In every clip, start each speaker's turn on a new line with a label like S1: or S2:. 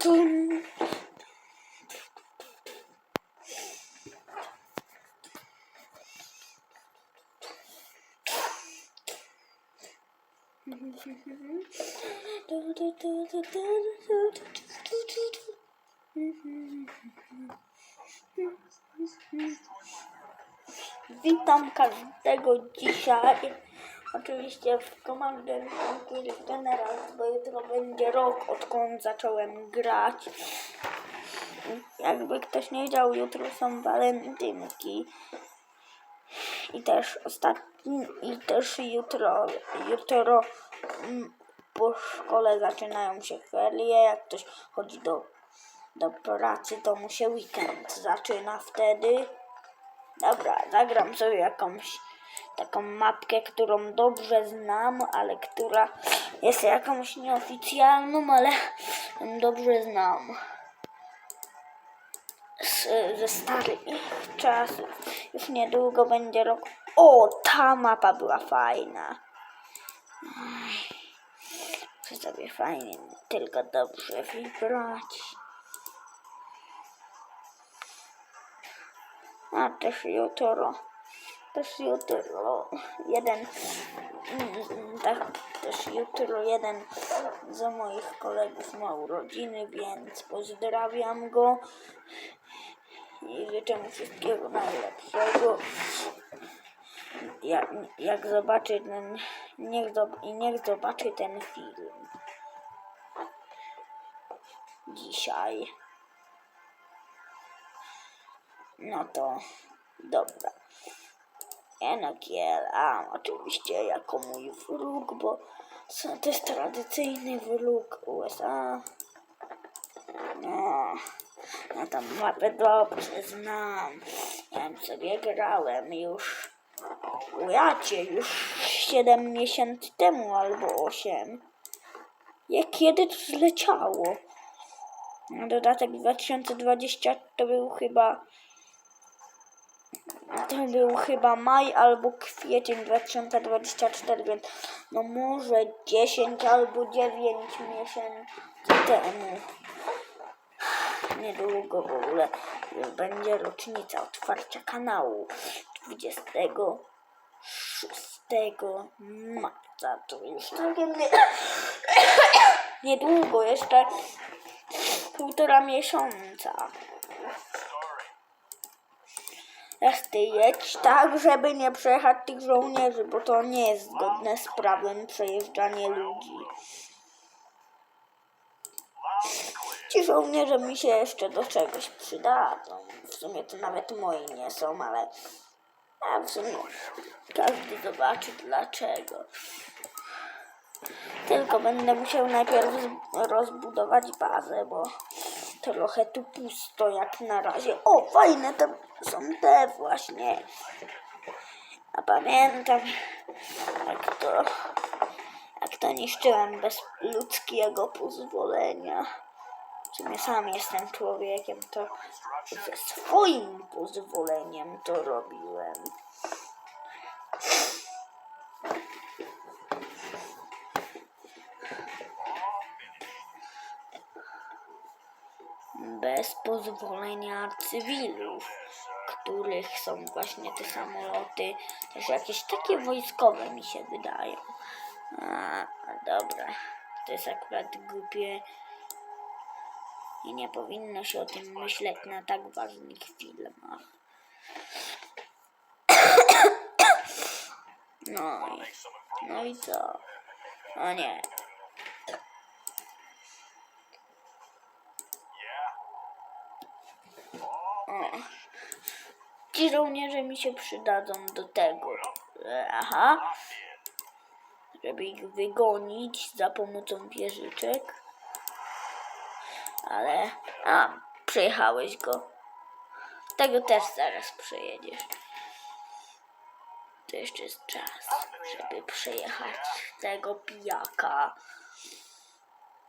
S1: Tun. Witam każdego dzisiaj. Oczywiście w Commander Conquer Generals, bo jutro będzie rok, odkąd zacząłem grać. Jakby ktoś nie wiedział, jutro są walentynki. I też ostatni, i też jutro, jutro mm, po szkole zaczynają się ferie. Jak ktoś chodzi do, do pracy, to mu się weekend zaczyna wtedy. Dobra, zagram sobie jakąś taką mapkę, którą dobrze znam, ale która jest jakąś nieoficjalną, ale dobrze znam. Z, ze starych czasów. Już niedługo będzie rok. O, ta mapa była fajna. Muszę sobie fajnie, tylko dobrze wybrać. A też jutro. Też jutro jeden. mm, Tak, też jutro jeden z moich kolegów ma urodziny, więc pozdrawiam go i życzę mu wszystkiego najlepszego. Jak, jak zobaczy ten. Niech, i niech zobaczy ten film. Dzisiaj. No to dobra. Enokiel, a oczywiście jako mój wróg, bo to jest tradycyjny wróg USA. No, ja tam mapę dobrze znam. Ja sobie grałem już. Ujacie, już 7 miesięcy temu albo 8. Jak kiedy to zleciało? No, Dodatek 2020 to był chyba to był chyba maj albo kwiecień 2024, więc no może 10 albo 9 miesięcy temu. Niedługo w ogóle będzie rocznica otwarcia kanału 26 marca. To już całkiem nie... niedługo, jeszcze półtora miesiąca. Ech ty jedź tak, żeby nie przejechać tych żołnierzy, bo to nie jest zgodne z prawem przejeżdżanie ludzi. Ci żołnierze mi się jeszcze do czegoś przydadzą. W sumie to nawet moi nie są, ale a w sumie każdy zobaczy dlaczego. Tylko będę musiał najpierw rozbudować bazę, bo trochę tu pusto jak na razie. O, fajne to są te właśnie. A pamiętam, jak to, jak to niszczyłem bez ludzkiego pozwolenia. W sumie sam jestem człowiekiem, to ze swoim pozwoleniem to robiłem. Bez pozwolenia cywilów, których są właśnie te samoloty, też jakieś takie wojskowe mi się wydają. A, dobra, to jest akurat głupie i nie powinno się o tym myśleć na tak ważnych filmach. No i, no i co? O nie, Ci żołnierze mi się przydadzą do tego. Aha. Żeby ich wygonić za pomocą wieżyczek. Ale. A, przejechałeś go. Tego też zaraz przejedziesz. To jeszcze jest czas, żeby przejechać tego pijaka.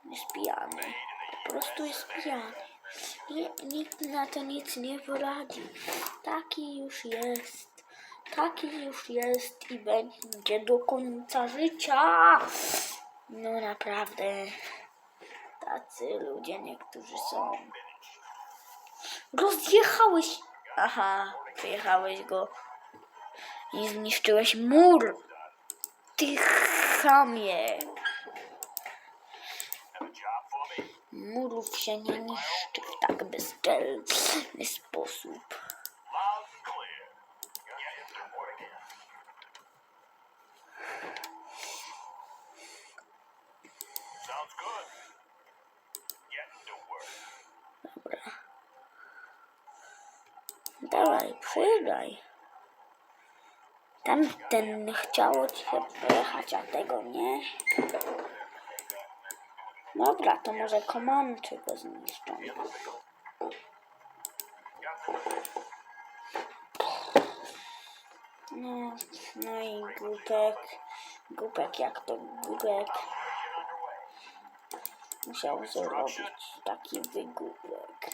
S1: Jest pijany. Po prostu jest pijany. Nikt na to nic nie poradzi. Taki już jest. Taki już jest i będzie do końca życia. No naprawdę. Tacy ludzie niektórzy są. Rozjechałeś. Aha, przejechałeś go i zniszczyłeś mur. Ty chamie. Murów się nie niszczy w tak bezczelny sposób.
S2: Work.
S1: Dawaj, przyjechaj. Tamten chciało ci się pojechać, a tego nie. Dobra, to może komanczy go zniszczą. No, no i głupek. Głupek, jak to głupek? Musiał zrobić taki wygłupek.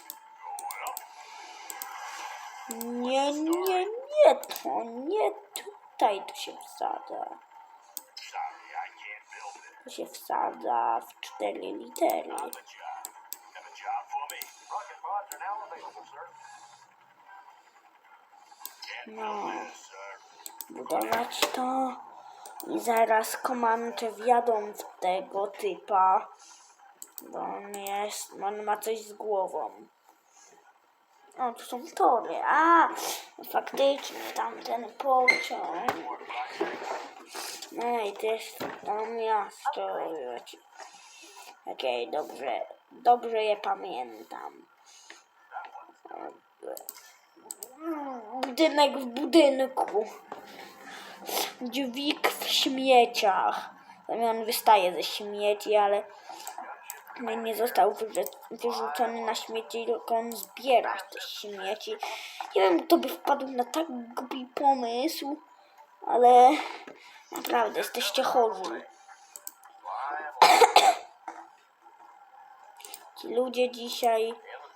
S1: Nie, nie, nie, to nie tutaj to się wsadza. Się wsadza w cztery litery. No, budować to i zaraz komancze wjadą w tego typa, bo on jest, on ma coś z głową. O, tu są tory. A, faktycznie, tamten pociąg. No i też to miasto. Okej, dobrze, dobrze je pamiętam. Budynek w budynku. Dźwig w śmieciach. On wystaje ze śmieci, ale nie został wyrzucony na śmieci, tylko on zbiera te śmieci. Nie wiem, kto by wpadł na tak głupi pomysł, ale naprawdę jesteście chorzy. Ci ludzie dzisiaj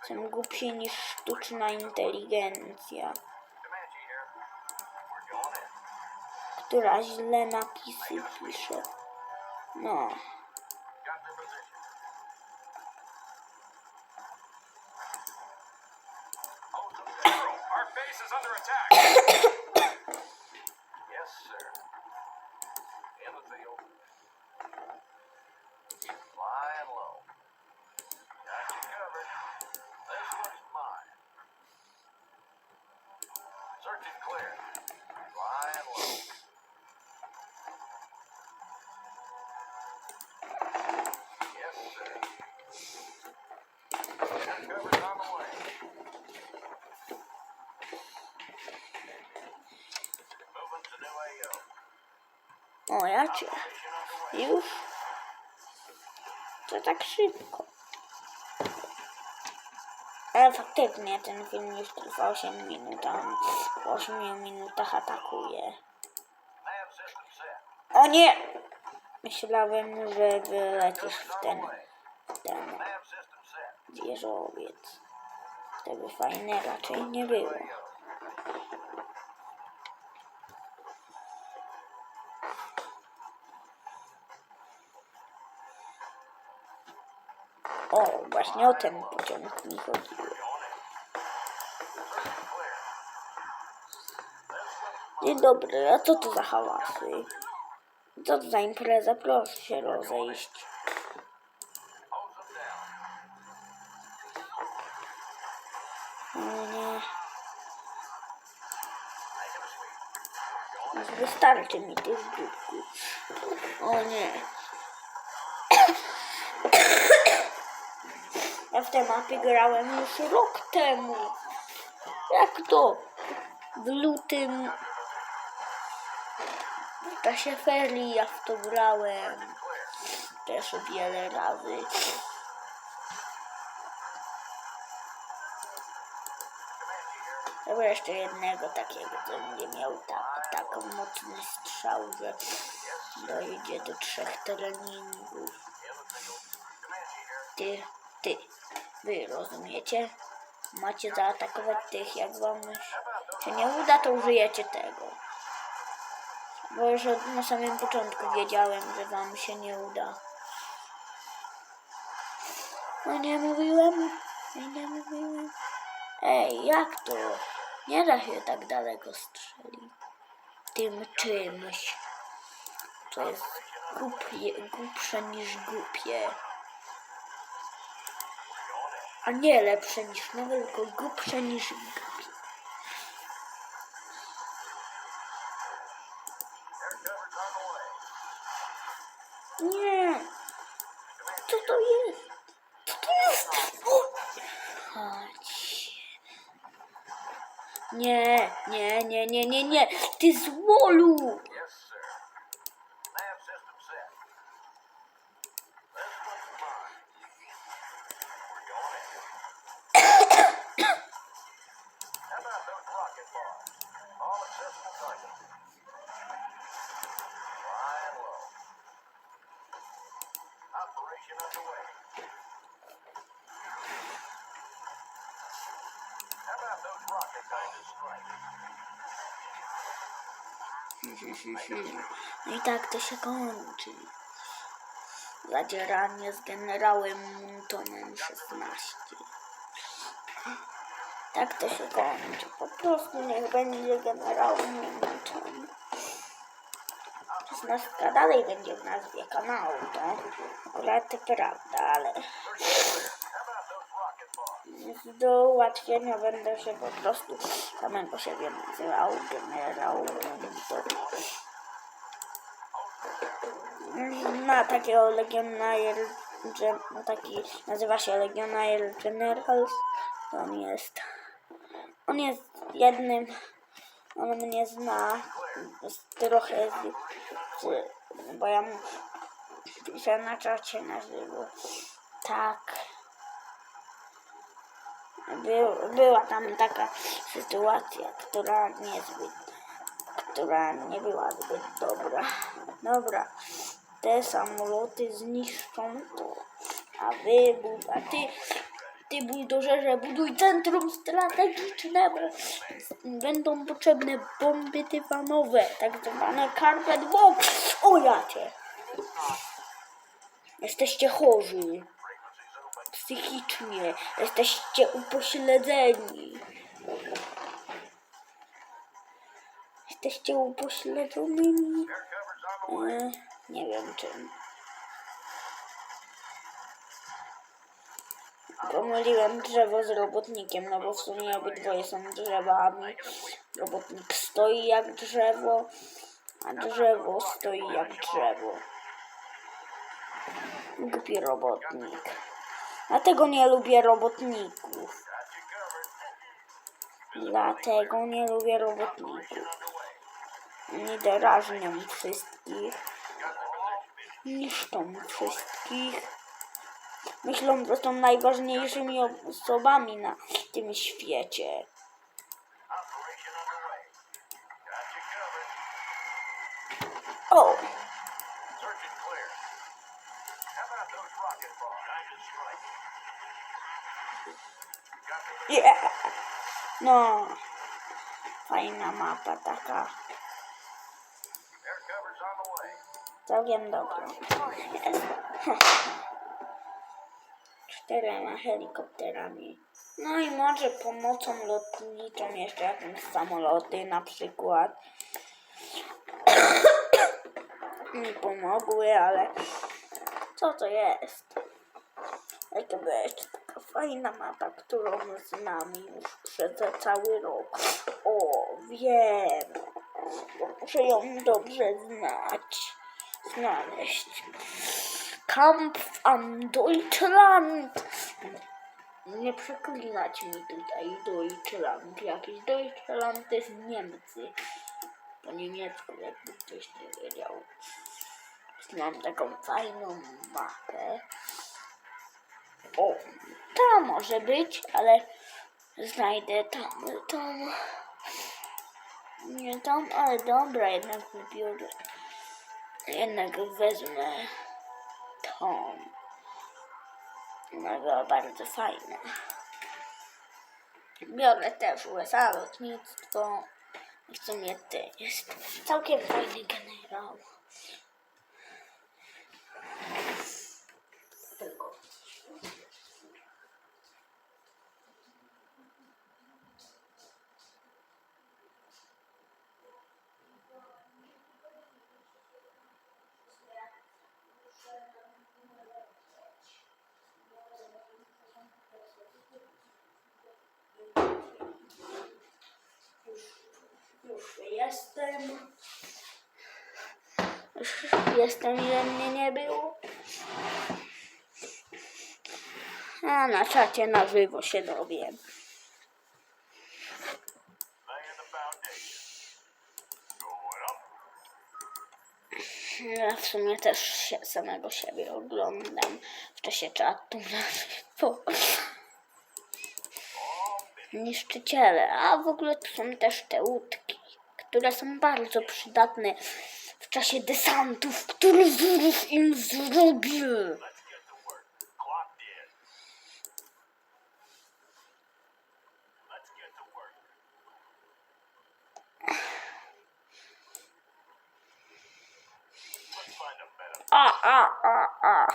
S1: są głupsi niż sztuczna inteligencja, która źle napisy pisze. No.
S2: Clear. Flying low. Yes, sir. Got covered on the way. Moving to new.
S1: O, ja cię. Już? To tak szybko. Ale faktycznie ten film już trwa 8 minut, on w 8 minutach atakuje. O nie! Myślałem, że wylecisz w ten, w ten. To by fajne raczej nie było. O, właśnie o ten pociąg mi chodziło. Dzień dobry, a co to za hałasy? Co to za impreza? Proszę się rozejść. Nie, wystarczy mi tych dupków. O nie. W te mapy grałem już rok temu. Jak to? W lutym. W czasie ferii ja w to grałem. Też wiele razy. Dobra, jeszcze jednego takiego, co będzie miał tak, tak mocny strzał, że dojdzie do trzech treningów. Ty, ty, wy rozumiecie? Macie zaatakować tych, jak wam się nie uda, to użyjecie tego. Bo już od, na samym początku wiedziałem, że wam się nie uda. No nie mówiłem. Nie mówiłem. Ej, jak to? Nie da się tak daleko strzelić. Tym czymś. To jest głupie, głupsze niż głupie. A nie lepsze niż nowe, tylko głupsze niż głupie. Nie. Co to jest? Co to jest? O! Chodź. Nie, nie, nie, nie, nie, nie. Ty złolu.
S2: Yes,
S1: No i tak to się kończy. Zadzieranie z generałem Muntonem 16. Tak to się kończy. Po prostu niech będzie generał Munton. 16 dalej będzie w nazwie kanału, to akurat prawda, ale do ułatwienia będę się po prostu samego siebie nazywał generał na takiego Legionnaire, no taki nazywa się Legionnaire Generals. On jest, on jest jednym, on mnie zna trochę, z, z, bo ja mu piszę na czacie na żywo. Tak. Był, była tam taka sytuacja, która niezbyt która nie była zbyt dobra. Dobra, te samoloty zniszczą to, a wy, a ty, buldożerze, buduj centrum strategiczne, bo będą potrzebne bomby dywanowe, tak zwane carpet bomb. O jacie! Jesteście chorzy. Psychicznie. Jesteście upośledzeni. Jesteście upośledzonymi. E, nie wiem czym. Pomyliłem drzewo z robotnikiem, no bo w sumie obydwoje są drzewami. Robotnik stoi jak drzewo, a drzewo stoi jak drzewo. Głupi robotnik. Dlatego nie lubię robotników. Dlatego nie lubię robotników. Nie drażnią wszystkich. Niszczą wszystkich. Myślą, że są najważniejszymi osobami na tym świecie. O! Yeah. No. Fajna mapa taka. Całkiem dobra. Jest. Czterema helikopterami. No i może pomocą lotniczą jeszcze jakieś samoloty na przykład. Mi pomogły, ale co to jest? Jaka będzie taka fajna mapa, którą znam już przez cały rok. O, wiem. Muszę ją dobrze znać. Znaleźć. Kampf am Deutschland. Nie przeklinać mi tutaj Deutschland. Jakiś Deutschland to jest Niemcy. Po niemiecku, jakby ktoś nie wiedział. Znam taką fajną mapę. O, ta może być, ale znajdę tam, tam. Nie tam, ale dobra, jednak wybiorę. Jednak wezmę tą. Ona była bardzo fajna. Biorę też USA lotnictwo. W sumie to jest całkiem fajny generał. Tylko jestem. Już jestem, ile mnie nie było. A na czacie na żywo się dowiem. Ja w sumie też się samego siebie oglądam w czasie czatu na żywo. Niszczyciele, a w ogóle tu są też te łódki, które są bardzo przydatne w czasie desantów, które zaraz im zrobię.
S2: Let's get to work. Clocked in. Let's get to work. Let's find a better
S1: A, a, a, a.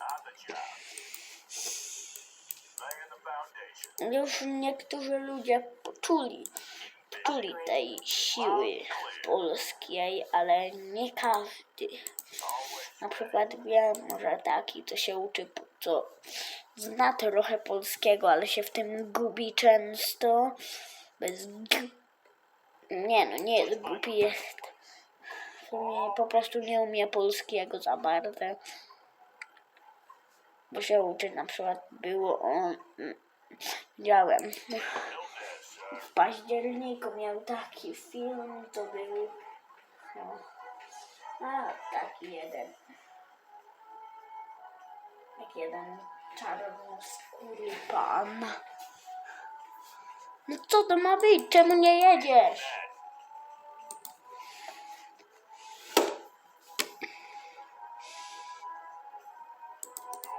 S2: on the job. Laying the foundation.
S1: Już niektórzy ludzie poczuli, poczuli tej siły polskiej, ale nie każdy. Na przykład wiem, że taki, co się uczy, co zna trochę polskiego, ale się w tym gubi często. Bez Nie no, nie jest głupi, jest. Po prostu nie umie polskiego za bardzo. Bo się uczy, na przykład było on. Widziałem. W październiku miał taki film, to był. No, a, taki jeden. Jak jeden czarnoskóry pan. No co to ma być? Czemu nie jedziesz?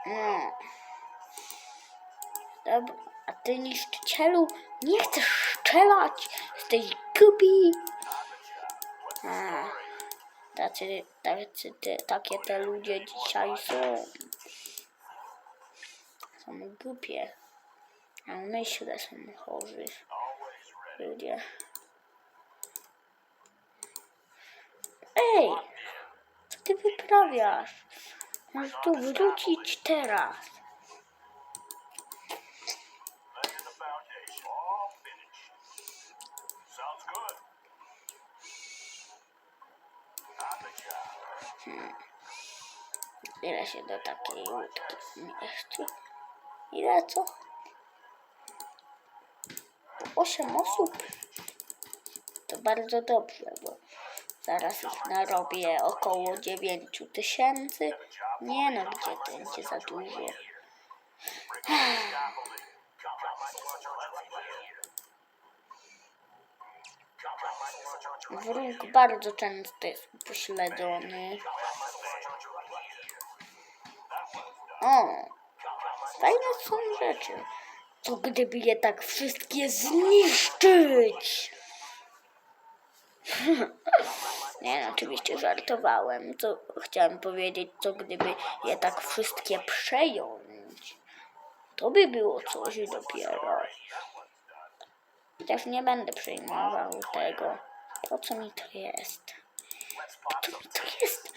S1: No. Dobra, a ty niszczycielu nie chcesz strzelać z tej kupi? A, tacy, tacy, te, takie te ludzie dzisiaj są. Są głupie. A myślę, są chorzy ludzie. Ej! Co ty wyprawiasz? Masz tu wrócić teraz. Się do takiej łódki mieści? Ile co? Osiem osób. To bardzo dobrze, bo zaraz ich narobię około dziewięciu tysięcy. Nie no, gdzie to będzie za dużo. Wróg bardzo często jest upośledzony. O, fajne są rzeczy. Co gdyby je tak wszystkie zniszczyć? Nie no, oczywiście żartowałem. Co chciałem powiedzieć, co gdyby je tak wszystkie przejąć? To by było coś dopiero. Chociaż nie będę przejmował tego. Po co mi to jest? Po co mi to jest?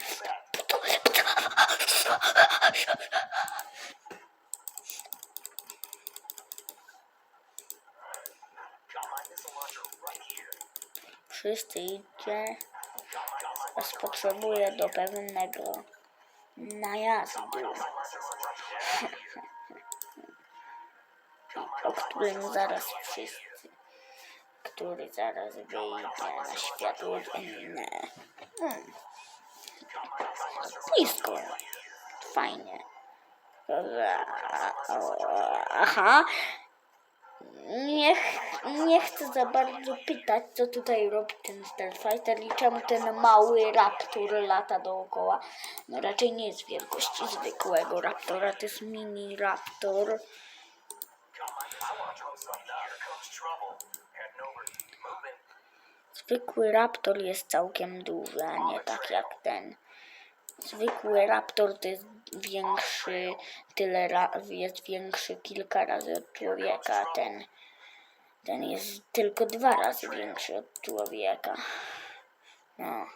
S1: Wszyscy idzie. Aż potrzebuję do pewnego najazdu. o którym zaraz wszyscy, który zaraz wyjdzie na światło dzienne. Hmm. Nisko. Fajnie. Aha. Nie, nie chcę za bardzo pytać, co tutaj robi ten Starfighter i czemu ten mały raptor lata dookoła. No raczej nie jest wielkości zwykłego raptora, to jest mini raptor. Zwykły raptor jest całkiem duży, a nie tak jak ten. Zwykły raptor to jest większy, tyle jest większy kilka razy od człowieka. Ten, ten jest tylko dwa razy większy od człowieka. No.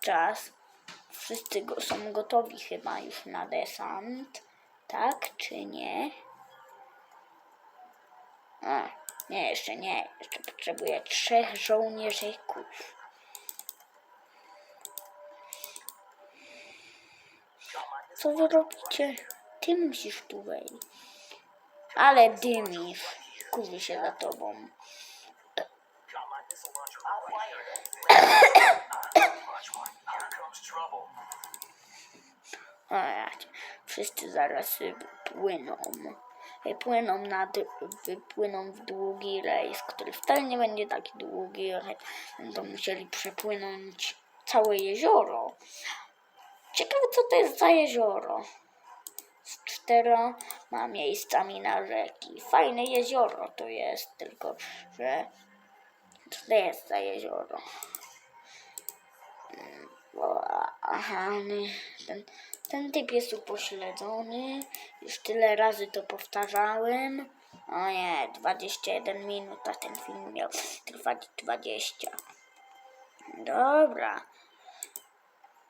S1: Czas. Wszyscy go, są gotowi chyba już na desant. Tak czy nie? A, Nie, jeszcze nie. Jeszcze potrzebuję trzech żołnierzyków. Co wy robicie? Ty musisz tu wejść. Ale dymisz. Kurzy się za tobą. Cię. Wszyscy zaraz wypłyną. Wypłyną, na, wypłyną w długi rejs, który wcale nie będzie taki długi. Będą musieli przepłynąć całe jezioro. Ciekawe, co to jest za jezioro. Z czteroma miejscami na rzeki. Fajne jezioro to jest, tylko że co to jest za jezioro? Bo, aha, ten, ten typ jest upośledzony. Już tyle razy to powtarzałem. O nie, 21 minut, a ten film miał trwać 20. Dobra.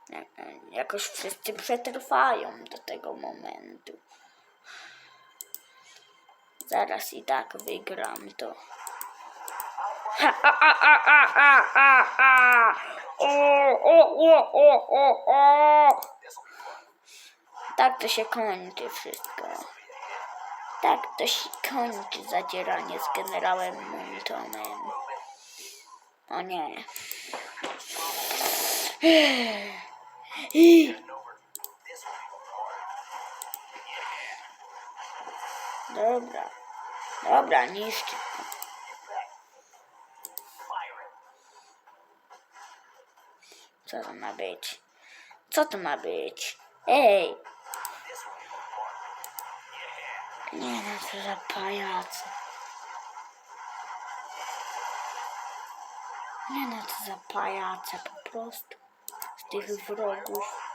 S1: Ja- Jakoś wszyscy przetrwają do tego momentu. Zaraz i tak wygram to. A, a, a, a, a, a, a. O, o, o, o, o, o. Tak to się kończy wszystko. Tak to się kończy zadzieranie z generałem Muntonem. O nie. Dobra. Dobra, niszczy. Co to ma być? Co to ma być? Ej! Nie no, co za pajace. Nie no, co za pajace po prostu. Tych wrogów.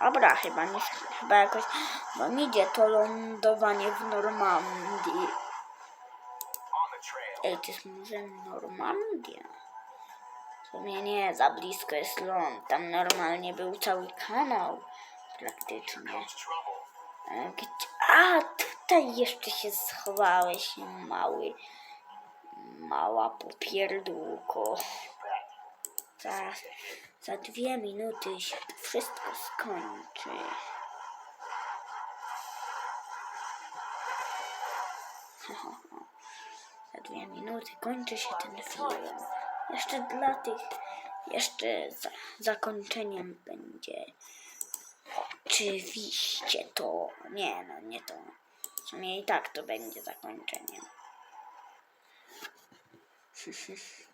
S1: Dobra, chyba nie, chyba jakoś wam idzie to lądowanie w Normandii. Ej, to jest może Normandia? W sumie nie, za blisko jest ląd. Tam normalnie był cały kanał. Praktycznie. Gdzie... A, tutaj jeszcze się schowałeś, mały. Mała popierdółko. Za, za dwie minuty się to wszystko skończy. Za dwie minuty kończy się ten film. Jeszcze dla tych, jeszcze za, zakończeniem będzie oczywiście to, nie no, nie to. W sumie i tak to będzie zakończeniem.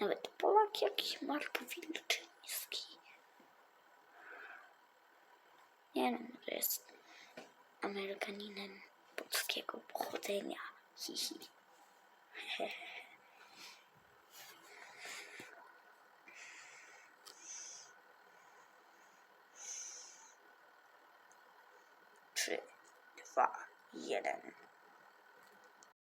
S1: Nawet Polak jakiś Mark Wilczyński. Nie wiem, że jest Amerykaninem polskiego pochodzenia. Hihi. Trzy, dwa, jeden.